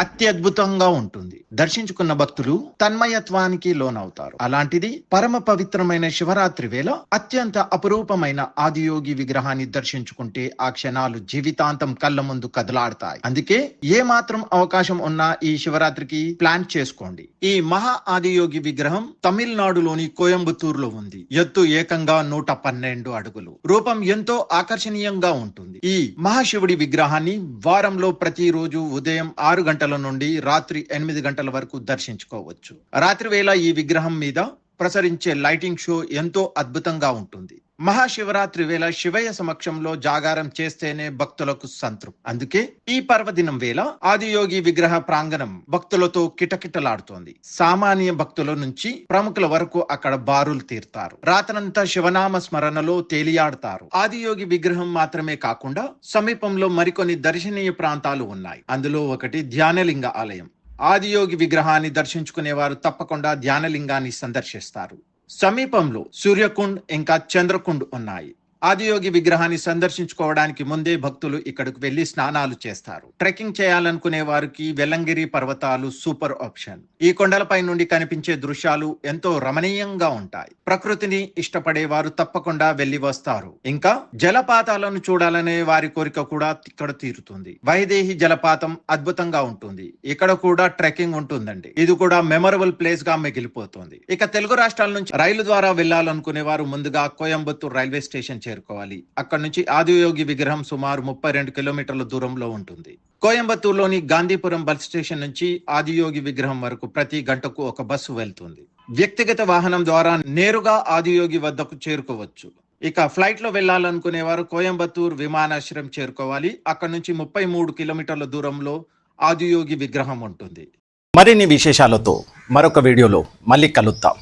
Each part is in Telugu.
అత్యద్భుతంగా ఉంటుంది. దర్శించుకున్న భక్తులు తన్మయత్వానికి లోనవుతారు. అలాంటిది పరమ పవిత్రమైన శివరాత్రి వేళ అత్యంత అపురూపమైన ఆదియోగి విగ్రహాన్ని దర్శించుకుంటే ఆ క్షణాలు జీవితాంతం కళ్ళ ముందు కదలాడతాయి. అందుకే ఏ మాత్రం అవకాశం ఉన్నా ఈ శివరాత్రికి ప్లాన్ చేసుకోండి. ఈ మహా ఆదియోగి విగ్రహం తమిళనాడులోని కోయంబత్తూరులో ఉంది. ఎత్తు ఏకంగా నూట పన్నెండు అడుగులు. రూపం ఎంతో ఆకర్షణీయంగా ఉంటుంది. ఈ మహాశివుడి విగ్రహాన్ని వారంలో ప్రతిరోజు ఉదయం ఆరు గంటల నుండి రాత్రి ఎనిమిది గంటల వరకు దర్శించుకోవచ్చు. రాత్రి వేళ ఈ విగ్రహం మీద ప్రసరించే లైటింగ్ షో ఎంతో అద్భుతంగా ఉంటుంది. మహాశివరాత్రి వేళ శివయ్య సమక్షంలో జాగారం చేస్తేనే భక్తులకు సంతృప్తి. అందుకే ఈ పర్వదినం వేళ ఆదియోగి విగ్రహ ప్రాంగణం భక్తులతో కిటకిటలాడుతోంది. సామాన్య భక్తుల నుంచి ప్రముఖుల వరకు అక్కడ బారులు తీరుతారు. రాత్రంతా శివనామ స్మరణలో తేలియాడతారు. ఆదియోగి విగ్రహం మాత్రమే కాకుండా సమీపంలో మరికొన్ని దర్శనీయ ప్రాంతాలు ఉన్నాయి. అందులో ఒకటి ధ్యానలింగ ఆలయం. ఆదియోగి విగ్రహాన్ని దర్శించుకునేవారు తప్పకుండా ధ్యానలింగాన్ని సందర్శిస్తారు. సమీపంలో సూర్యకుండ్ ఇంకా చంద్రకుండ్ ఉన్నాయి. ఆదియోగి విగ్రహాన్ని సందర్శించుకోవడానికి ముందే భక్తులు ఇక్కడికి వెళ్ళి స్నానాలు చేస్తారు. ట్రెక్కింగ్ చేయాలనుకునే వారికి వెల్లంగిరి పర్వతాలు సూపర్ ఆప్షన్. ఈ కొండలపై నుండి కనిపించే దృశ్యాలు ఎంతో రమణీయంగా ఉంటాయి. ప్రకృతిని ఇష్టపడే వారు తప్పకుండా వెళ్ళి వస్తారు. ఇంకా జలపాతాలను చూడాలనే వారి కోరిక కూడా ఇక్కడ తీరుతుంది. వైదేహి జలపాతం అద్భుతంగా ఉంటుంది. ఇక్కడ కూడా ట్రెక్కింగ్ ఉంటుందండి. ఇది కూడా మెమరబుల్ ప్లేస్గా మిగిలిపోతుంది. ఇక తెలుగు రాష్ట్రాల నుంచి రైలు ద్వారా వెళ్ళాలనుకునే వారు ముందుగా కోయంబత్తూర్ రైల్వే స్టేషన్ చేరుకోవాలి. అక్కడి నుంచి ఆదియోగి విగ్రహం సుమారు ముప్పై రెండు కిలోమీటర్ల దూరంలో ఉంటుంది. కోయంబత్తూరులోని గాంధీపురం బస్ స్టేషన్ నుంచి ఆదియోగి విగ్రహం వరకు ప్రతి గంటకు ఒక బస్సు వెళ్తుంది. వ్యక్తిగత వాహనం ద్వారా నేరుగా ఆదియోగి వద్దకు చేరుకోవచ్చు. ఇక ఫ్లైట్లో వెళ్ళాలనుకునే వారు కోయంబత్తూర్ విమానాశ్రయం చేరుకోవాలి. అక్కడ నుంచి ముప్పై మూడు కిలోమీటర్ల దూరంలో ఆదియోగి విగ్రహం ఉంటుంది. మరిన్ని విశేషాలతో మరొక వీడియోలో మళ్ళీ కలుద్దాం.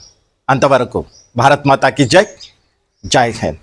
అంతవరకు భారత్ మాతాకి జై. జై హింద్.